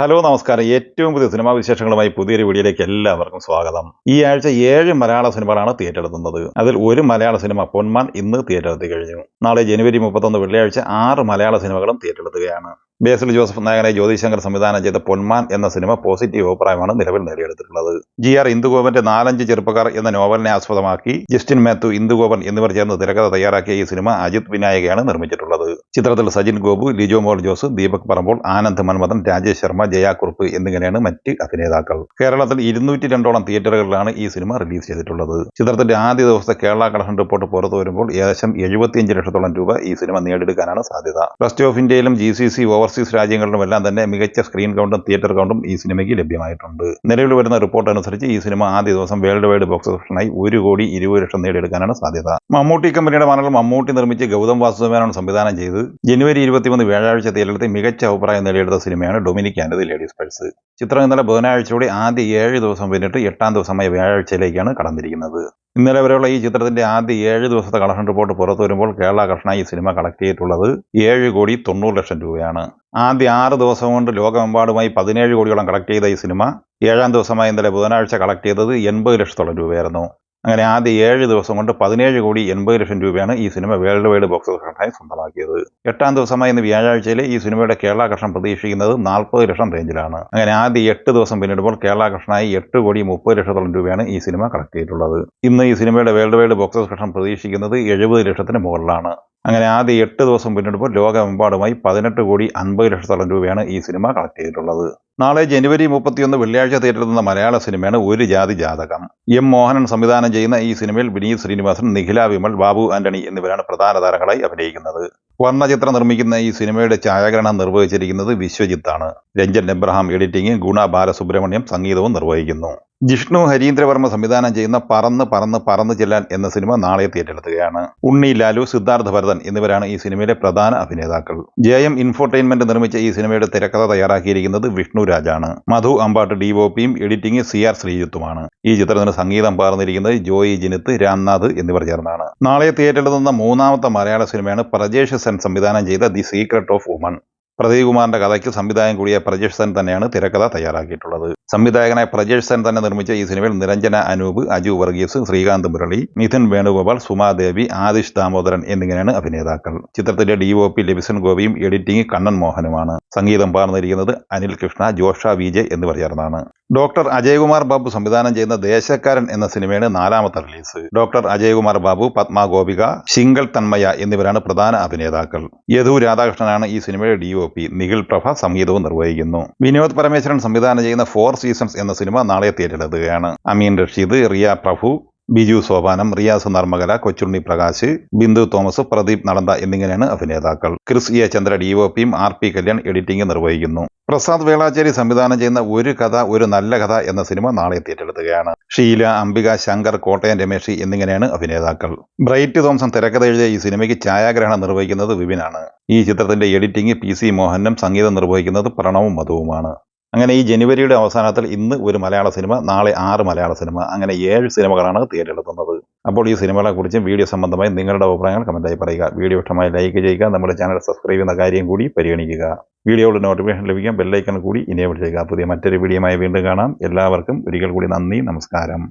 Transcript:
Hello നമസ്കാരം. ഏറ്റവും പുതിയ സിനിമാ വിശേഷങ്ങളുമായി പുതിയൊരു വീഡിയോയിലേക്ക് എല്ലാവർക്കും സ്വാഗതം. ഈ ആഴ്ച ഏഴ് മലയാള സിനിമകളാണ് തിയേറ്ററെത്തുന്നത് അതിൽ ഒരു മലയാള സിനിമ പൊന്മാൻ ഇന്ന് തിയേറ്ററെത്തി കഴിഞ്ഞു. നാളെ ജനുവരി മുപ്പത്തൊന്ന് വെള്ളിയാഴ്ച ആറ് മലയാള സിനിമകളും തിയേറ്ററെത്തുകയാണ് ബേസിൽ ജോസഫ് നായകനെ ജ്യോതിശങ്കർ സംവിധാനം ചെയ്ത പൊന്മാൻ എന്ന സിനിമ പോസിറ്റീവ് അഭിപ്രായമാണ് നിലവിൽ നേടിയെടുത്തിട്ടുള്ളത്. ജി ആർ ഇന്ദുഗോപന്റെ നാലഞ്ച് ചെറുപ്പക്കാർ എന്ന നോവലിനെ ആസ്പദമാക്കി ജസ്റ്റിൻ മാത്യു ഇന്ദുഗോപൻ എന്നിവർ ചേർന്ന് തിരക്കഥ തയ്യാറാക്കിയ ഈ സിനിമ അജിത് വിനായകയാണ് നിർമ്മിച്ചിട്ടുള്ളത്. ചിത്രത്തിൽ സജിൻ ഗോപു ലിജോ മോൾ ജോസ് ദീപക് പറമ്പോൾ ആനന്ദ് മന്മഥൻ രാജേഷ് ശർമ്മ ജയാക്കുറുപ്പ് എന്നിങ്ങനെയാണ് മറ്റ് അഭിനേതാക്കൾ. കേരളത്തിൽ ഇരുന്നൂറ്റി രണ്ടോളം തിയേറ്ററുകളിലാണ് ഈ സിനിമ റിലീസ് ചെയ്തിട്ടുള്ളത്. ചിത്രത്തിന്റെ ആദ്യ ദിവസത്തെ കേരള കളക്ഷൻ റിപ്പോർട്ട് പുറത്തു വരുമ്പോൾ ഏകദേശം എഴുപത്തിയഞ്ച് ലക്ഷത്തോളം രൂപ ഈ സിനിമ നേടിയെടുക്കാനാണ് സാധ്യത. ട്രസ്റ്റ് ഓഫ് ഇന്ത്യയിലും ജി സി സി ഓവർസീസ് രാജ്യങ്ങളിലുമെല്ലാം തന്നെ മികച്ച സ്ക്രീൻ കൗണ്ടും തിയേറ്റർ കൗണ്ടും ഈ സിനിമയ്ക്ക് ലഭ്യമായിട്ടുണ്ട്. നിലവിൽ വരുന്ന റിപ്പോർട്ട് അനുസരിച്ച് ഈ സിനിമ ആദ്യ ദിവസം വേൾഡ് വൈഡ് ബോക്സ് ഓഫീസിനായി ഒരു കോടി ഇരുപത് ലക്ഷം നേടിയെടുക്കാനാണ് സാധ്യത. മമ്മൂട്ടി കമ്പനിയുടെ ബാനറിൽ മമ്മൂട്ടി നിർമ്മിച്ച് ഗൗതം വാസുദേവനാണ് സംവിധാനം ചെയ്ത് ജനുവരി ഇരുപത്തിമൂന്ന് വ്യാഴാഴ്ച തിയേറ്ററിൽ മികച്ച അഭിപ്രായം നേടിയെടുത്ത സിനിമയാണ് Dominic and the ladies purse. ചിത്രം ഇന്നലെ ബുധനാഴ്ചയോടെ ആദ്യ ഏഴ് ദിവസം പിന്നിട്ട് എട്ടാം ദിവസമായ വ്യാഴാഴ്ചയിലേക്കാണ് കടന്നിരിക്കുന്നത്. ഇന്നലെ വരെയുള്ള ഈ ചിത്രത്തിന്റെ ആദ്യ ഏഴ് ദിവസത്തെ കളക്ഷൻ റിപ്പോർട്ട് പുറത്തു വരുമ്പോൾ കേരള കൃഷ്ണ ഈ സിനിമ കളക്ട് ചെയ്തിട്ടുള്ളത് ഏഴ് കോടി തൊണ്ണൂറ് ലക്ഷം രൂപയാണ്. ആദ്യ ആറ് ദിവസം കൊണ്ട് ലോകമെമ്പാടുമായി പതിനേഴ് കോടിയോളം കളക്ട് ചെയ്ത ഈ സിനിമ ഏഴാം ദിവസമായ ഇന്നലെ ബുധനാഴ്ച കളക്ട് ചെയ്തത് എൺപത് ലക്ഷത്തോളം രൂപയായിരുന്നു. അങ്ങനെ ആദ്യ ഏഴ് ദിവസം കൊണ്ട് പതിനേഴ് കോടി എൺപത് ലക്ഷം രൂപയാണ് ഈ സിനിമ വേൾഡ് വൈഡ് ബോക്സ് ഓഫീസായി സ്വന്തമാക്കിയത്. എട്ടാം ദിവസമായ ഇന്ന് വ്യാഴാഴ്ചയിൽ ഈ സിനിമയുടെ കേരള കർഷണം പ്രതീക്ഷിക്കുന്നത് നാൽപ്പത് ലക്ഷം റേഞ്ചിലാണ്. അങ്ങനെ ആദ്യ എട്ട് ദിവസം പിന്നിടുമ്പോൾ കേരള കർഷനായി എട്ട് കോടി മുപ്പത് ലക്ഷത്തോളം രൂപയാണ് ഈ സിനിമ കളക്ട് ചെയ്തിട്ടുള്ളത് ഇന്ന് ഈ സിനിമയുടെ വേൾഡ് വൈഡ് ബോക്സ് ഓഫീസ് പ്രതീക്ഷിക്കുന്നത് എഴുപത് ലക്ഷത്തിന് മുകളിലാണ്. അങ്ങനെ ആദ്യ എട്ട് ദിവസം പിന്നിടുമ്പോൾ ലോകമെമ്പാടുമായി പതിനെട്ട് കോടി അൻപത് ലക്ഷത്തോളം രൂപയാണ് ഈ സിനിമ കളക്ട് ചെയ്തിട്ടുള്ളത്. നാളെ ജനുവരി മുപ്പത്തിയൊന്ന് വെള്ളിയാഴ്ച തിയേറ്ററിൽ മലയാള സിനിമയാണ് ഒരു ജാതി ജാതകം. എം മോഹനൻ സംവിധാനം ചെയ്യുന്ന ഈ സിനിമയിൽ വിനീത് ശ്രീനിവാസൻ നിഖില വിമൽ ബാബു ആന്റണി എന്നിവരാണ് പ്രധാന താരങ്ങളായി അഭിനയിക്കുന്നത്. വർണചിത്രം നിർമ്മിക്കുന്ന ഈ സിനിമയുടെ ഛായാഗ്രഹണം നിർവഹിച്ചിരിക്കുന്നത് വിശ്വജിത്താണ്. രഞ്ജൻ എബ്രഹാം എഡിറ്റിംഗ് ഗുണ ബാലസുബ്രഹ്മണ്യം സംഗീതവും നിർവഹിക്കുന്നു. ജിഷ്ണു ഹരീന്ദ്രവർമ്മ സംവിധാനം ചെയ്യുന്ന പറന്ന് പറന്ന് പറന്ന് ചെല്ലാൻ എന്ന സിനിമ നാളെ തിയേറ്ററിലെത്തുകയാണ് ഉണ്ണി ലാലു സിദ്ധാർത്ഥ ഭരതൻ എന്നിവരാണ് ഈ സിനിമയിലെ പ്രധാന അഭിനേതാക്കൾ. ജെ എം ഇൻഫോർടൈൻമെന്റ് നിർമ്മിച്ച ഈ സിനിമയുടെ തിരക്കഥ തയ്യാറാക്കിയിരിക്കുന്നത് വിഷ്ണു രാജാണ്. മധു അമ്പാട്ട് ഡി ഒ പിയും എഡിറ്റിംഗ് സി ആർ ശ്രീജിത്തുമാണ്. ഈ ചിത്രത്തിന് സംഗീതം പാർന്നിരിക്കുന്നത് ജോയി ജിനിത്ത് രാംനാഥ് എന്നിവർ ചേർന്നാണ്. നാളെ തിയേറ്ററിൽ നിന്ന മൂന്നാമത്തെ മലയാള സിനിമയാണ് പ്രജേഷ് സെൻ സംവിധാനം ചെയ്ത the secret of woman. Pradeep കുമാറിന്റെ കഥയ്ക്ക് സംവിധായകൻ കൂടിയ പ്രജേഷ് സെൻ തന്നെയാണ് തിരക്കഥ തയ്യാറാക്കിയിട്ടുള്ളത്. സംവിധായകനായ പ്രജേഷ് സെൻ തന്നെ നിർമ്മിച്ച ഈ സിനിമയിൽ നിരഞ്ജന അനൂപ് അജു വർഗീസ് ശ്രീകാന്ത് മുരളി മിഥുൻ വേണുഗോപാൽ സുമാദേവി ആദിഷ് ദാമോദരൻ എന്നിങ്ങനെയാണ് അഭിനേതാക്കൾ. ചിത്രത്തിന്റെ ഡി ഒ പി ലബിസൻ ഗോപിയും എഡിറ്റിംഗ് കണ്ണൻ മോഹനുമാണ്. സംഗീതം പാർന്നിരിക്കുന്നത് അനിൽ കൃഷ്ണ ജോഷ വിജയ് എന്നിവർ ചേർന്നാണ്. ഡോക്ടർ അജയ്കുമാർ ബാബു സംവിധാനം ചെയ്യുന്ന ദേശക്കാരൻ എന്ന സിനിമയാണ് നാലാമത്തെ റിലീസ്. ഡോക്ടർ അജയ്കുമാർ ബാബു പത്മ ഗോപിക തന്മയ എന്നിവരാണ് പ്രധാന അഭിനേതാക്കൾ. യദു രാധാകൃഷ്ണനാണ് ഈ സിനിമയുടെ D O P Nikhil Prabha സംഗീതവും നിർവഹിക്കുന്നു. വിനോദ് പരമേശ്വരൻ സംവിധാനം ചെയ്യുന്ന ഫോർ സീസൺസ് എന്ന സിനിമ നാളെ തിയേറ്ററിലെത്തുകയാണ്. അമീൻ റഷീദ് റിയ പ്രഭു ബിജു സോപാനം റിയാസ് നർമ്മകല കൊച്ചുണ്ണി പ്രകാശ് ബിന്ദു തോമസ് പ്രദീപ് നടന്ത എന്നിങ്ങനെയാണ് അഭിനേതാക്കൾ. Chris A Chandra D O പിയും ആർ പി കല്യാൺ എഡിറ്റിംഗ് നിർവഹിക്കുന്നു. പ്രസാദ് വേളാച്ചേരി സംവിധാനം ചെയ്യുന്ന ഒരു കഥ ഒരു നല്ല കഥ എന്ന സിനിമ നാളെ തിയേറ്ററെത്തുകയാണ് ഷീല അംബിക ശങ്കർ കോട്ടയം രമേശ് എന്നിങ്ങനെയാണ് അഭിനേതാക്കൾ. ബ്രൈറ്റ് തോംസൺ തിരക്കഥ എഴുതിയ ഈ സിനിമയ്ക്ക് ഛായാഗ്രഹണം നിർവഹിക്കുന്നത് വിപിനാണ്. ഈ ചിത്രത്തിന്റെ എഡിറ്റിംഗ് പി സി മോഹനും സംഗീതം നിർവഹിക്കുന്നത് പ്രണവും മധുവുമാണ്. അങ്ങനെ ഈ ജനുവരിയുടെ അവസാനത്തിൽ ഇന്ന് ഒരു മലയാള സിനിമ നാളെ ആറ് മലയാള സിനിമ അങ്ങനെ ഏഴ് സിനിമകളാണ് തിയേറ്ററിലെത്തുന്നത് അപ്പോൾ ഈ സിനിമകളെ കുറിച്ചും വീഡിയോ സംബന്ധമായി നിങ്ങളുടെ അഭിപ്രായങ്ങൾ കമന്റായി പറയുക. വീഡിയോ ഇഷ്ടമായി ലൈക്ക് ചെയ്യുക നമ്മുടെ ചാനൽ സബ്സ്ക്രൈബ് ചെയ്യുന്ന കാര്യം കൂടി പരിഗണിക്കുക. വീഡിയോയുടെ നോട്ടിഫിക്കേഷൻ ലഭിക്കാൻ ബെല്ലൈക്കൺ കൂടി ഇനേബിൾ ചെയ്യുക. പുതിയ മറ്റൊരു വീഡിയോയുമായി വീണ്ടും കാണാം. എല്ലാവർക്കും ഒരിക്കൽ കൂടി നന്ദി നമസ്കാരം.